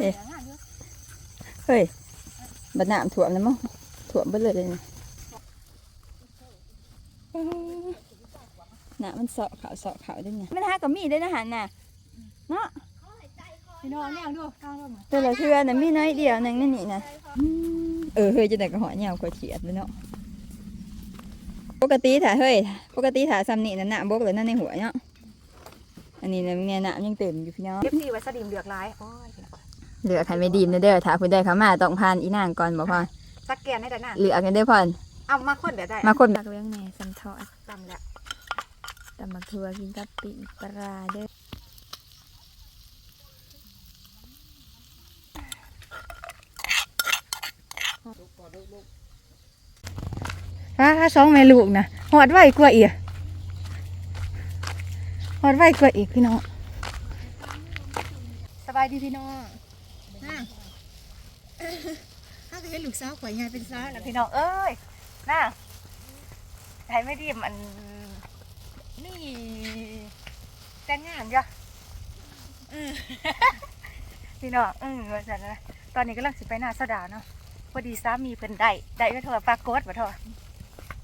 เฮ้ยเฮ้ยบัดน้ำถ่วมแล้วมั้งถ่วมเบิดเลยเลยนี่น้ำมันเสาะขาวเสาะขาวด้วยไงมันหากับมีดด้วยนะหันน่ะเนาะพี่น้องเนี่ยดูข้างร่มแต่ละเทือน่ะมีน้อยเดียวหนึงนั่นนี่นะอืมเออเฮ้ยจะได้กระหอยเหนียวกว่าเขียดเลยเนาะปกติถ้าเฮ้ยปกติถ้าซ้ำนี่น่ะน้ำบกเลยนั่นในหัวเนาะอันนี้เนี่ยเนี่ยน้ำยังเต็มอยู่พี่น้องเก็บที่ไว้สดิมเดือกร้ายโอ้ย เหลือใครไม่ดีนะเด้อถ้าผู้ใดเขามาต้องผ่านอีนางก่อนบอกพ่อสักแกนให้แต่หน้าเหลือกันเด้อพ่อนเอามาคนเดี๋ยวได้มาคนตักเลี้ยงแม่สันทอดจำแล้วตำบักทัวกินกับปิ่งปลาเด้อฟ้าสองแม่ลูกนะหอดไว้กว่าอีกหอดไว้กว่าอีกพี่น้องสบายดีพี่น้องน่า ถ้าเคยเห็นลูกสาวข่อยยายเป็นสาวแล้วพี่น้องเอ้ยน่าไทยไม่ดีมันนี่แต่งงานจ้ะเออพี่น้องเออว่าจันนะตอนนี้กำลังสิไปหน้าสะดาเนาะพอดีสามีเพิ่นได้ได้ก็เถอะปลากดบ่เถอะ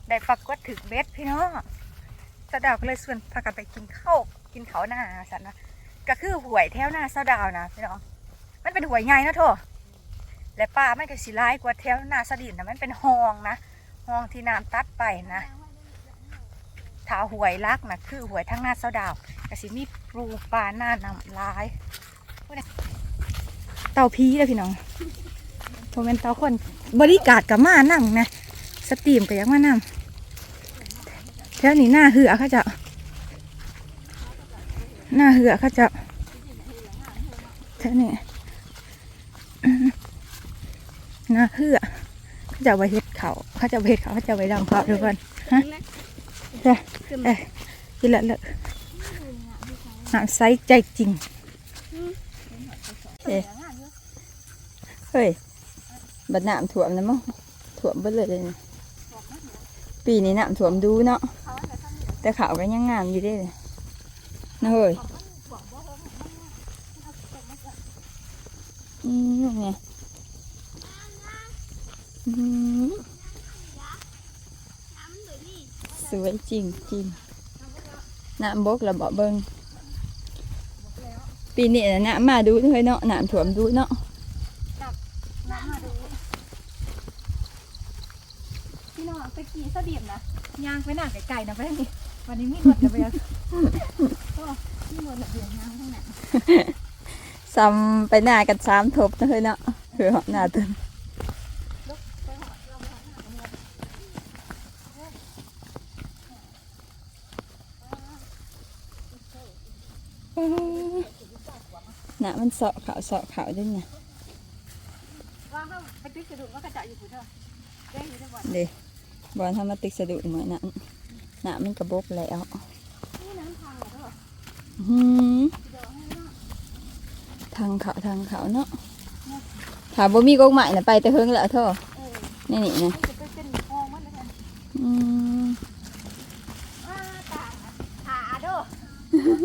ได้ปลากดถึงเบ็ดพี่น้องสะดาวก็เลยชวนพากันไปกินข้าวกินเขาวหน้าสันนะก็คือหวยแถวหน้าสะดาวนะพี่น้องมันเป็นหวยใหญ่นะเถอะ และปลามันก็สิร้ายกว่าแถวนาสดินนะมันเป็นห้องนะห้องที่น้ำตัดไปนะถ้าหวยลักนะคือหวยทั้งหน้าสะดาวกสิมีปลูปลาหน้านำร้ายเต่าพีเลยพี่น้องโมเมนเต่าคนบริการกับมานั่งนะสตรีมก็ยังมานั่งแถวนี้หน้าเหือเขาจะหน้าเหือเขาจะแถวนี้อืมห น้าเหือเขาจะไปเฮ็ดเขาเขาจะไปเฮ็ดเขาเขาจะไปดำเขาทุกคนฮะจ้เอ้กินละเลยน้ำใสใจจริงเฮ้ยบัดน้ำถ่วมแล้วมั้งถ่วมเบิดเลยเลยปีนี้น้ำถ่วมดูเนาะแต่เขาก็ยังงามอยู่ด้เลยนะเฮ้ยอืมนี่ไง สวยจริงจริงน้ำบกระเบาเบิงปีนี้น่ะน้ำมาดูเฮ้ยเนาะน้ำถ่วมดูเนาะน้ำมาดูพี่น้องไปขี่สะเดียมนะย่างไปหนักไก่ๆนะไปทางนี้วันนี้มีรถจะไปยังก็มีรถระเบียงย่างข้างหน้าซ้ำไปหน้ากันสามทบนะเฮ้ยเนาะคือหน้าตึนห น้ามันเสาะขาวเสาะขาวด้วยไงว่าเขาไปตึกกระดูกว่ากระจายอยู่ผู้เธอแจ้งอยู่ที่บ่อนเดบอลทำมาติกสะดุดเหมือนนั้นหน้ามันกระบกแล้วนี่น้ำทางเหรอเธอหืมทางเขาทางเขาเนาะถามว่ามีกกใหม่นะไปแต่เฮิงแล้วเท่าเออนี่นี่นะจะไปเป็นคลองมันเลยค่ะอืมอ่าตาหาเด้อ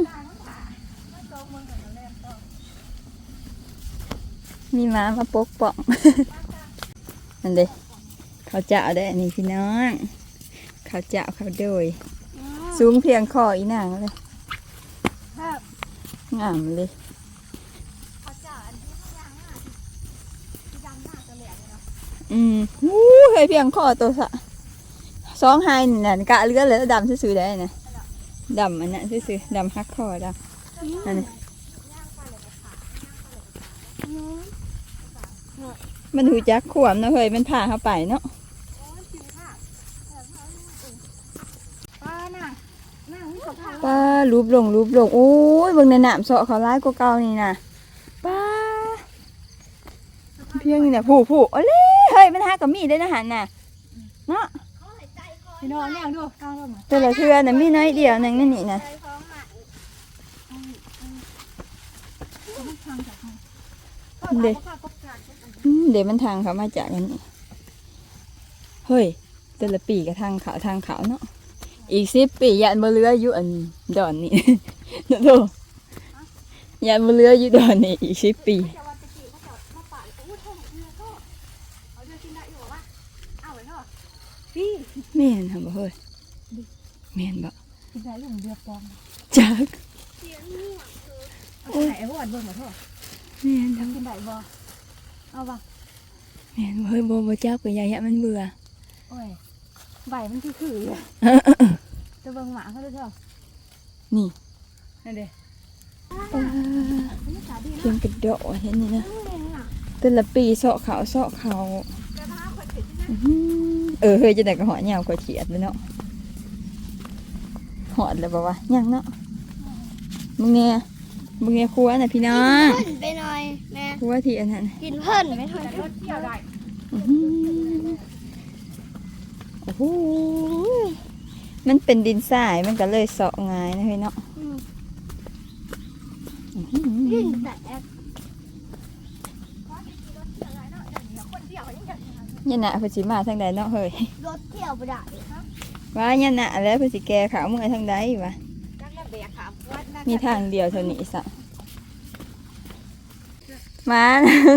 ตาน้ำตาไม่โตเมืองกันแล้วต่อ มีม้ามาปกป้องนั่นเด้เขาเจ้าได้อันนี้พี่น้องเขาเจ้าเขาโดย สูงเพียงคออีนางเลยงามเลยเขาเจาะอันที่ดำอะดำหน้าตัวเลี้ยงเนาะอือหูเฮ้ยเพียงคอตัวสะสองไฮนี่น่ะกะเลือเลยดำซื่อได้นะดำอันนั้นซื่อดำฮักคอดำอันนี้ มันหูจักขวมนะเฮ้ยมันพาเข้าไปเนาะป้าน่ะน่าวิสภาป้ารูปลงรูปลงโอ้ยเบิ่งในหน้ำเสาะเขาร้ายกว่าเก่านี่นะป้าเพียงนี่นะผู้ผู้โอ้เลยเฮ้ยมันหากับมีได้นะหันน่ะเนาะพี่น้องเนี่ยดูกลางร่มแต่ละเทือน่ะมีน้อยเดียวหนึงนั่นนี่นะเด็ก เดี๋ยวมันทางเขามาจากอันนี้เฮ้ยแต่ละปีกับทางเขาทางเขาเนาะอีกสิบปียันมาเรืออยู่อันดอนนี่นะโธ่ยันมาเรืออยู่ดอนนี่อีกสิบปีจะวันตะกี้เขาจะกินได้อยู่วะเอาไว้เนาะพี่แม่นค่ะบ่เฮ้ยแม่นบ่กินได้อยู่เดือดปองจักเอาไหนไอ้พวกเบิ่งมาเถอะแม่นทั้งกินได้บ่ เอาบ่แม่นบ่เฮ้ยบ่บ่จักก็ยายะมันเบื่อโอ้ยใบมันคือคืออยู่จะเบิ่งหมาเขาด้วยเถอะนี่นั่นเด้เออบรรยากาศดีเพียงกระโดดเห็นนี่นะนะแต่ละปีเสาะเขาเสาะเขาแต่ถ้าคนเห็นอื้อหือเออเฮ้ยจะได้ก็หอยาวกว่าเขียดเลยเนาะหอดเลยบ่วะยังเนาะมึงเนี่ ยมึงเนี่ยครัวน่ะพี่น้องเพิ่นไปหน่อยแม่ครัวที่อันนั้นกินเพิ่นไปหน่อยแต่รถเที่ยวได้อื้อหือโอ้โหมันเป็นดินทรายมันก็เลยเสาะง่ายนะพี่เนาะอืมอื้อหือยิ่งแต่แอปคนเที่ยวยังจะยันน่ะเพิ่นสิมาทางใดเนาะเฮ้ยรถเที่ยวบ่ได้ ว่ายันน่ะแล้วเพิ่นสิแก้ขาวมึงไปทางใดวะ จังแล้วแบกขา มีทางเดียวเท่านี้สะมา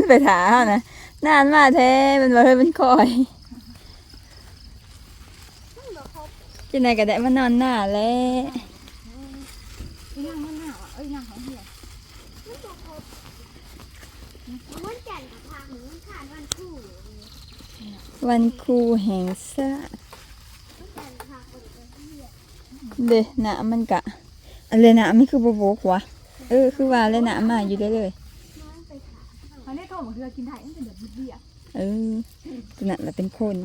ไปถาเขานะนานมาแท้มันว่าเฮ้ยมันคอยจังไหนก็ได้มานอนหน้าแล้วอีนั่งมันหน่าเลยวันคู่วันครูแห่งชาติวันจันทร์กับทางคนก็เหี้ยเด้หนามันกะ อะไรนะมันคือบบกวะเออคือว่าเลยหนามาอยู่ได้เลยน้องไปถามอันนี้เขาบอกเรือกินได้มันเป็นแบบเบี้ยเออขนาดเราเป็นคน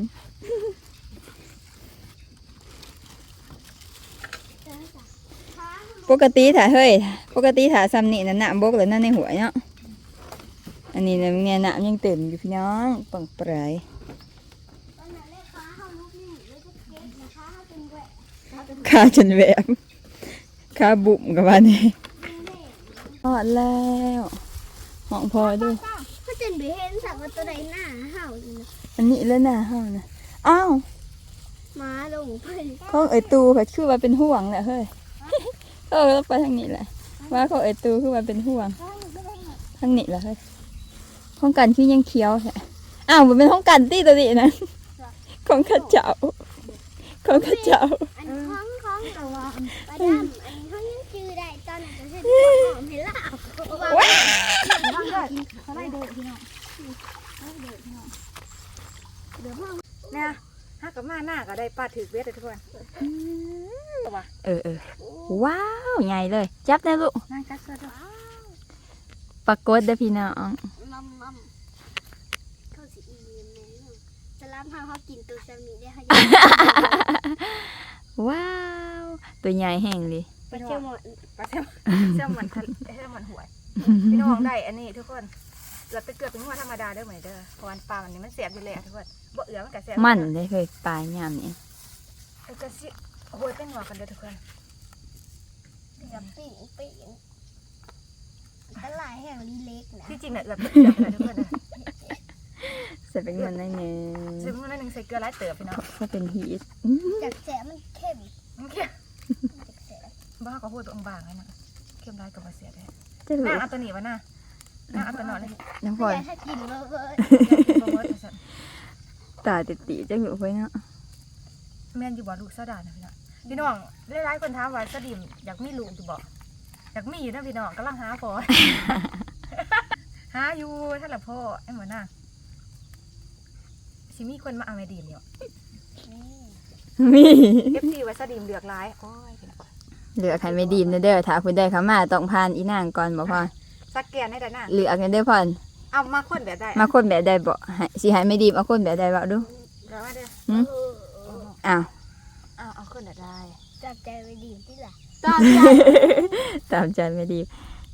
เจ้าจ้ะค้างปกติถ้าเฮ้ยปกติถ้าซ้ำนี่น่ะหนาบกหรือหน้าในหัวเนาะอันนี้เนี่ยเนี่ยหนายังเต็มอยู่พี่น้องปังเปรายตอนนั้นเลยค้าเข้าลูกนี่แล้วก็เก็บนะคะเข้าเป็นแหวก ขาบุ่มกับว่านี่เป็นแหอดแล้วห้องพอด้วยก็จนไปเห็นสักว่าตัวใดหน้าเห่าอยู่นะอันนี้แล้วหน้าห้องนะอ้าวมาลงไปของเอตูขาคือว่าเป็นห่วงแหละเฮ้ยเออแล้วไปทางนี้แหละ ว่าขอเอตูคือว่าเป็นห่วงทางนี้แหละเฮ้ยของกันคือยังเคี้ยวแท้อ้าวมันเป็นของกันตี้ตัวนี้นะของข้าเจ้าของข้าเจ้าอันนี้องคล้องกับว่าปลาดำ วหอมเห็นละว่านั่งเลยเขาไล่เดินพี่น้องเดี๋ยวพ่อเนี่ยฮักกับมาหน้าก็ได้ปลาถือเวทเลยทุกคนเออเออว้าวใหญ่เลย จับได้ลูกนั่งจักเสื้อด้ปรากฏได้พี่น้องมัมมัมเขาสิอีมเนาะจะรับพาเขากินตัวซามิได้าจะว้าว ตัวใหญ่แห้งเลย ไปเที่ยวหมดปลาเซลเซลมอนทะเซลมอนหวยพี่น้องได้อันนี้ทุกคนเราไปเกือบเป็นหัวธรรมดาเด้อเหมือนเด้อเพราะวันปลาอันนี้มันเสียบอยู่เลยอะทุกคนบ่เอือมันก็เสียบมันได้เคยปลายยามนี้เออก็สิโอ้ยเป็นหัวกันเด้อทุกคนกับปิ่งปิ่งตลาดแห่งลีเล็กนะที่จริงเนี่ยเอือบเอือบเลยทุกคนนะใส่เป็นมันได้เนื้ซึ่งมันนึงใส่เกลือหลายเติบพี่น้องก็เป็นฮีทจากแสบมันเข้มมันเค็มจาก แสบบ้าก็พูดตัวองบางเลยนะเค็มหลายกับบ่เสียได้จะรู้น่าเอาตัวนี้วะน่ะน่าเอาตัวหนอนเลยน้ำพไม่รอยากให้กินเลยเว้ยบ่เบิดว่าซั่นตาติดตีจะอยู่ไว้เนาะแม่นอยู่บ่ลูกซาดานะพี่น้องพี่น้องหลายๆคนถามว่าสดิมอยากมีลูกอยู่บ่อยากมีอยู่นะพี่น้องกำลังหาพอหาอยู่ท่านละพ่อไอ้หมอน่ะสิมีคนมาเอาแม่ดีมเนี่ยมีเอฟซีไว้สดิมเลือกร้ายโอ้ยพี่น้อง เหลือใครไม่ดีมเด้อถ้าคุณได้เขามาต้องผ่านอีนางก่อนบ่พอสักแกนให้ได้น่ะเหลือกันเด้อพอนเอามาคนแบบได้มาคนแบบใดบ่ให้สิให้ไม่ดีมเอาคนแบบใดบ่ดูแล้วมาเด้อหืมอ้าวเอาเอาคนแบบได้จับใจไปดีที่ละตอนใจตามใจไม่ดีม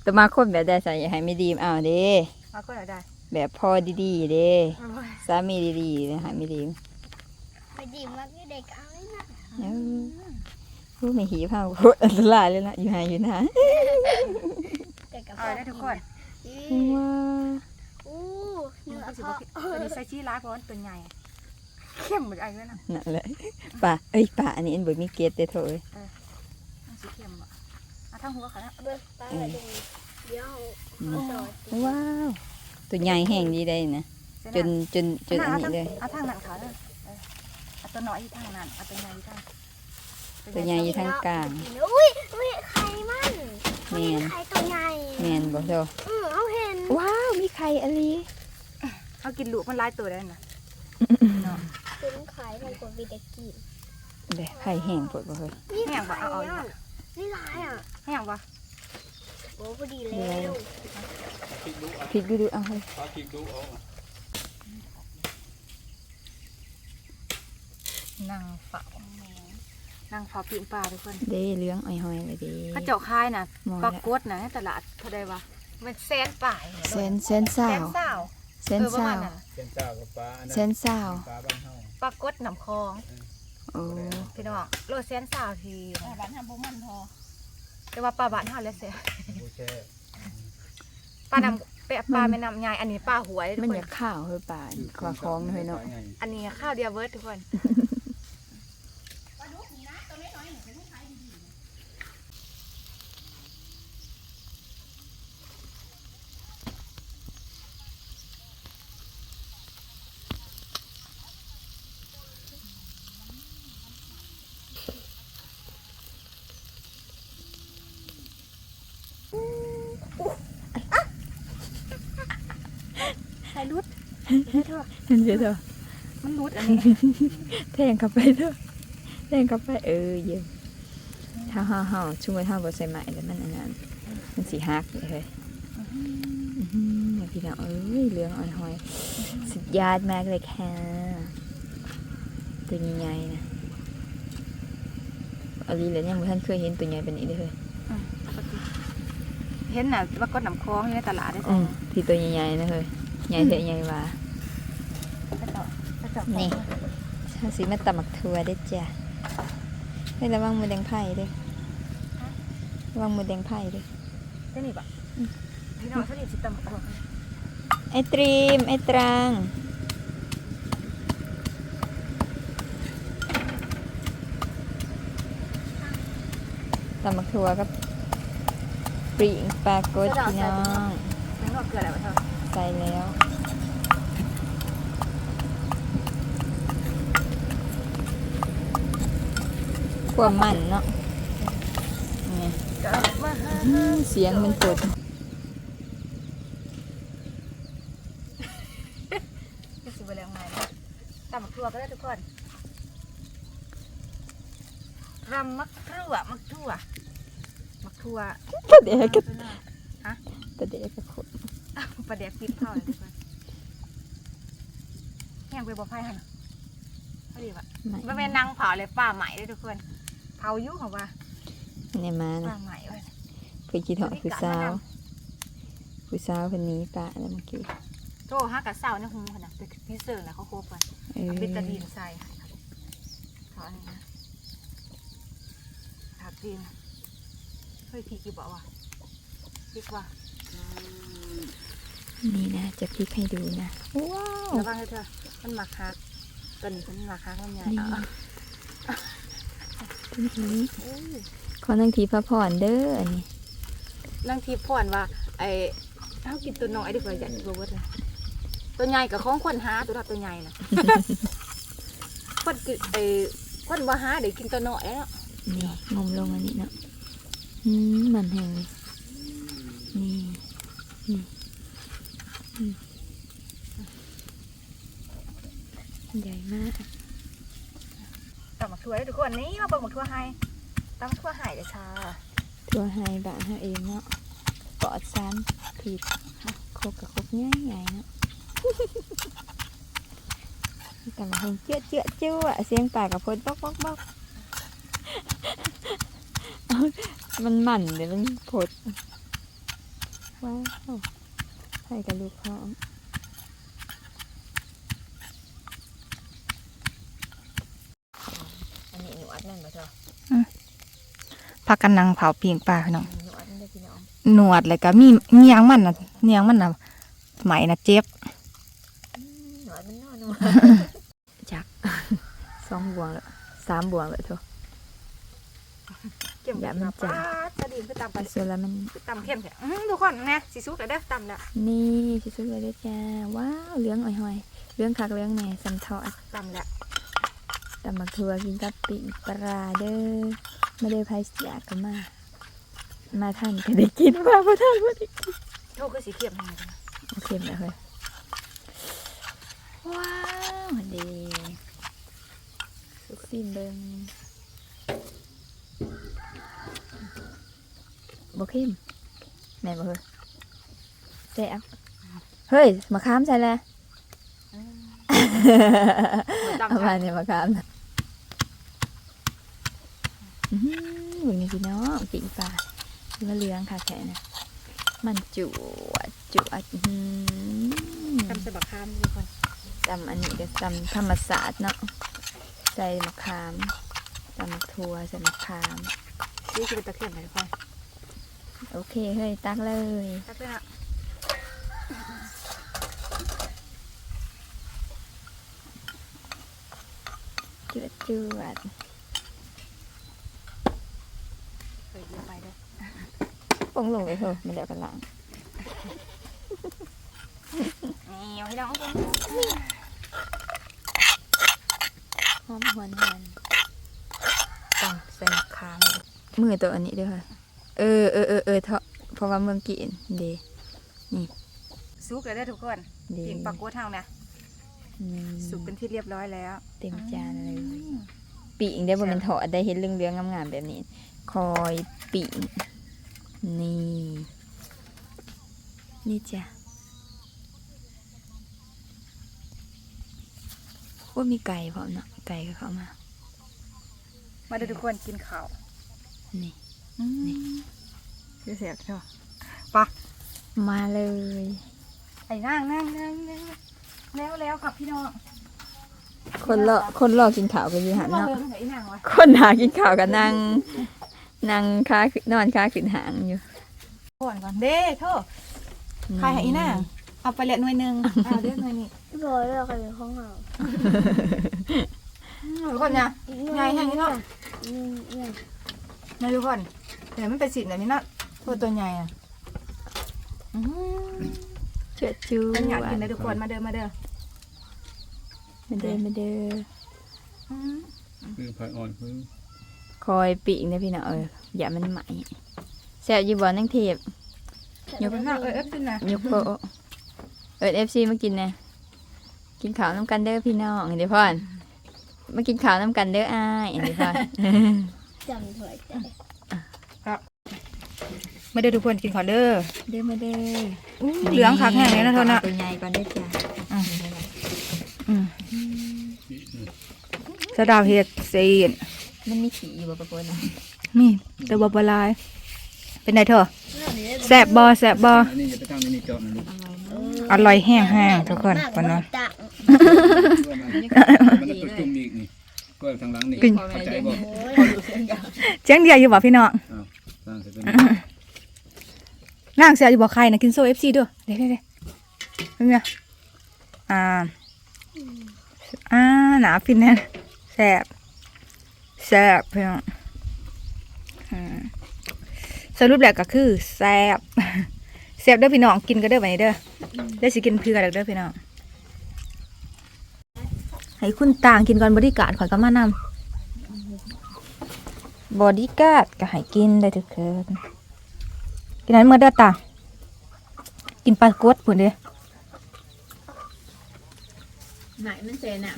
แต่มาคนแบบใดใส่อย่าให้ไม่ดีมเอาเด้มาคนแบบได้แบบพอดีๆเด้โอ้ยสามีดีๆนะให้ไม่ดีมไปดีมากที่เด็กเอาไม่นะเออ ผู้ไม่หีผ้าโคตรอันตรายเลยนะอยู่ไหนอยู่นะเด็กกับเอาได้ทุกคนว้าอู้เนื้เนื้ออสิเพบ่าะผิดตัวนี้ใส่ชีร้ายเพราะว่าตัวใหญ่เข้มเหมือนไอ้เลยนะนั่นแหละป่าเอ้ยป่าอันนี้อันบ่มีเกล็ดเด้อโถยมันสีเข้มอะเอาทั้งหัวเขานะเบิ้งไปเลยตรงนี้เดี๋ยวอืมเอาต่อว้าวตัวใหญ่แห้งดีได้นะจนจนจนอันนี้เลยเอาทางนั้นเขาเลยเออเอาตัวน้อยที่ทางนั้นเอาตัวใหญ่ที่ทาง ตัวใหญ่อยู่ทางกลาง อุ้ยอุ้ยไข่มันแม่นไข่ตัวใหญ่แมนบอกเจ้าอือเอาเห็น ว้าว มีไข่อะไรเขากินลูกมันหลายตัวได้นะเป็นไข่มันกว่าวิตากินเด้ไข่แห้งปวดบ่เคยนี่แห้งบ่เอาเอาอีกอะอะนี่ร้ายอะแห้งปะโอ้พอดีแล้วพริกดูดูเอาเฮ้ยนั่งเฝ้า นั่งเฝ้าปีนปลาทุกคนเด้เหลื้องอ้อยหอยเลยเด้เขาเจาะคายน่ะหมอปลาละกดนะในตลาดเท่าใดวะมันแสนป่ายเซนเซนแสสานวสาวเซเอนอประสามาณวนั้นเส้นเจ้ากับปลาอันนั้นเซนสาวปลาบ้านเฮาปลากดน้ำคลองโอ้พี่น้องโลแสนสาวทีบ้านทำบุมันพอแต่ว่าปลาบ้านเฮาแล้วเสียผู้แช่ปลาน้ำเปะปลาแม่น้ำใหญ่อันนี้ปลาหวยทุกมันคอนยากข้าวเฮ้ยป่าขวาคล้องเฮ้ยเนาะอันนี้ข้าวเดียวเวิร์ดทุกคน รุดมันเดี๋ยวเถอะมันรุดอันนี้แทงเข้าไปเถอะแทงเข้าไปเออเยี่ยมถ้าห่าห่าช่วยห้าบใส่ใหม่แล้วมันอันนั้นมันสีฮักเลยเฮ้ยอื้อหือพี่น้องเอ้ยเหลื้องอ้อยหอยสุดยอดมากเลยค่ะตัวใหญ่ๆนะเอะไรเลยเนี่ยท่านเคยเห็นตัวใหญ่เป็นนี้เลยเห็นน่ะปลากดน้ำคลองอยู่ในตลาดได้อืใช่มที่ตัวใหญ่ๆนะเฮ้ย ใหญ่เถอะใหญ่หว่ากระเจาะกระเจาะนี่ถ้าสีมาตำหมักทัวได้อจ้ะเฮ้ยระวังมือแดงไผ่เด้วยระวังมือแดงไผ่เด้วยได้นี่ปะพี่น้องเขาดีสิตำคลองไอตรีมไอตรังตำหมักทัวกับปรีงปลากดพี่น้องไม่งอกเกลืออะไรวะเธอ ใส่แล้วความมันเนาะนี่ก็มาหาอืมเสียงมันปวดที่สิบแรงไงตำมักทั่วก็ได้ทุกคนรำมักทั่วมักทั่วมักทั่วประเดี๋ยวก็ ฮะ ประเดี๋ยวก็ขน ประเดี๋ยวปิดเข้าเลยทุกคน แห้งไปบ่ไพ่หันเขาดีปะไม่มันเป็นนางเผาเลยป่าใหม่เลยทุกคนเผายุ่งของว่าเนี่ยมาป่านะใหม่เว้ยเพื่อคิดหอดผู้สาวผู้สาวคนนี้ปะแล้วเมื่อกี้โทรห้ากับเสาเนี่ยหูขนาดเป็นพี่เสิร์ฟนะเขาโคบกันเออเอาบิตาดีนใส่เขาอันนี้นะผักดีนเฮ้ยพี่กี่บอกว่าพี่ว่า นี่นะจะพลิกให้ดูนะว้าวระวังเลยเธอมันหมักฮักตัวนี้มันหมักฮักมันใหญ่นี่อะนี่ขอนั่งทีพระพรเด้ออันนี้นั่งทิพย์พ่อนว่า ไอ้เขากินตัวน้อยดีกว่าอยากกินตัวเบิดเลยตัวใหญ่กับของคนหาตัวละตัวใหญ่น่ะคนกินไอ้คนบ่หาเดี๋ยวกินตัวน้อยแล้วนี่งมลงอันนี้เนาะอืมมันแห้งเลยนี่นี่อืม ใหญ่มากตำหมักทั่วได้ทุกคนนี่มาเบิ่งหมักทั่วให้ตำหมักทั่วใหายเลยค่ะตัวไฮบะฮะเองเนาะปลอดสารผิดโคกกับโคกง่ายใหญ่ๆเนาะแต่มาคงเจื้อเจื้อจิ้วอะเสียงปากกับพนบอกบอกบอกเอามันหมั่นเดี๋ยวมันผดว้าว ใส่กับลูกพร้อมอันนี้หนูอัดนั่นมาเถอะพักกันนังเผาปีงปลาพี่น้องหนูอัดนั่นได้พี่น้องหนวดเลยก็มีเนียงมันน่ะเนียงมันน่ะไหมน่ะเจ็บหนูอัดมันนอนวะจักสองบวงแล้วสามบวงแล้วเถอะเข้มอย่ามันจัดปา ดจะดีคือตำไปส่วนแล้วมันคือตำเข้มแท้อื้อทุกคนนะสิสุกแล้วเด้อตำแล้วนี่ชิซุเลยเด้อจ้าว้าวเหลืองอ่อยๆเหลืองคักเหลืองแหน่สันทอดตำแล้วตำบักทัวกินกับปิ่งปลาเด้อไม่ได้ไผสอยากก็มา มาท่านก็ได้กินมาพระท่านก็ได้กินโทษคือสีเข้มยังไงกันนะโอเคแล้วเฮ้ยว้าวดีสุกซีนเบิง บเข้มแม่นบ่เฮ้ยแซ่บเฮ้ยมะขามใส่แล้วตำเอามาค่ะเนี่ยมะขามนะอื้อหือเบิ่งนี่พี่น้องปิ่งปลาเนื้อเหลืองค่ะแค่นะมันจุวดจุวดอื้อหือตำใส่บักคามทุกคนจำอันนี้ก็จำธรรมศาสตร์เนาะใส่มะขามจำมะทัวใส่มะขามนี่คือเป็นตะเข้มเลยทุกคน โอเคเฮ้ยตักเลยตักเลยนะจวดจวดเปิดเยอะไปเด้อปงลงเลยเถอะมันเดี๋ยวกันหลังนี่เอาให้น้องก่อนหอมหวนหวนจำใส่มะขามมือตัวอันนี้ด้วยค่ะ เออเออเออเออเถอะเพราะว่าเมืองกินดีสุกแล้วเด้อทุกคนดีปิ่งปลากัวเท่านะอืมสุกเป็นที่เรียบร้อยแล้วเต็มจานเลยปีกได้บ่แมันถอดได้เห็นเรื่องเรื่องๆงามๆแบบนี้ คอยปีกนี่ นี่จ้ะว่ามีไก่พร้อมเนาะไก่ก็เข้ามา มาเด้อทุกคนกินข้าวนี่นี่ คือเสียบเถอะมาเลยไอ้นั่งนั่งนั่งนั่งแล้วแล้วครับพี่น้อง คนรอคนรอกินข้าวกันอยู่หันมาเนาะเบิ่งไอ้นั่งวะคนหากินข้าวกันนั่งนั่งค้าขึ้นนอนค้าขึ้นหางอยู่ก่อนก่อนเด้โทษใครให้อีนั่งเอาไปเลยหน่วยหนึ่งเอาเด้อหน่วยนี้บอกเลยว่าเป็นของเราทุกคนเนี่ยไงแห้งนี่เนาะ นี่นี่นะทุกคนเดี๋ยวมันเป็นสินแบบนี้เนาะตัวตัวใหญ่อะอื้อหือเชื่อจูฉันอยากกินเลยทุกคนมาเด้อมาเด้อมาเด้อมาเด้ออื้อคือผักอ่อนคือคอยปีกนะพี่น้องเอออย่ามันไหมแซ่บอยู่บ่นั่งเทียบอยู่ข้างหน้าเออเอฟขึ้นนะยกโปะเอิดเอฟซีมากินนะกินข้าวน้ำกันเด้อพี่น้องเดี๋ยวพ่อนมากินข้าวน้ำกันเด้ออ้ายเดี๋ยวพ่อน จำถวยใจมาเด้อทุกคนกินขอเด้อเด้อมาเด้ออู้เหลืองคักแห้งเลยนะเธอน่ะตัวใหญ่ก่อนเด้อจ้ะสะดาวเห็ดซีนมันมีขี่อยู่บ่ปะปนนะมีแต่บ่บลาย เป็นไงเธอแซ่บบ่แซ่บบ่อันนี้จะไปทางนี้นี่เจาะนะลูกอร่อยแห้งๆทุกคนปนนั้นตังมันก็ตัวจุ่มอีกนี่ ก็ทางหลังนี่กินเข้าใจบ่เจียงเดียวอยู่บ่พี่น้องอ้าวสร้างเสร็จแล้วนางเสียอยู่บ่ใครนะกินโซ่เอฟซีด้วยเดี๋ยวเดี๋ยวเดี๋ยวเป็นไงอ่าอ่าหนาฟินแน่แซ่บแซ่บพี่น้องอืมสรุปแล้วก็คือแซ่บแซ่บเด้อพี่น้องกินก็เด้อไปเด้อได้สิกินเพื่อเด้อพี่น้อง ให้คุณต่างกินก่อนบริการขอยก็มานำบอดี้การ์ดก็ให้กินได้ทุกคืนกินนั้นเมื่อเดือตากินปลากดพุ่นเด้ไหนมันเสน่ะ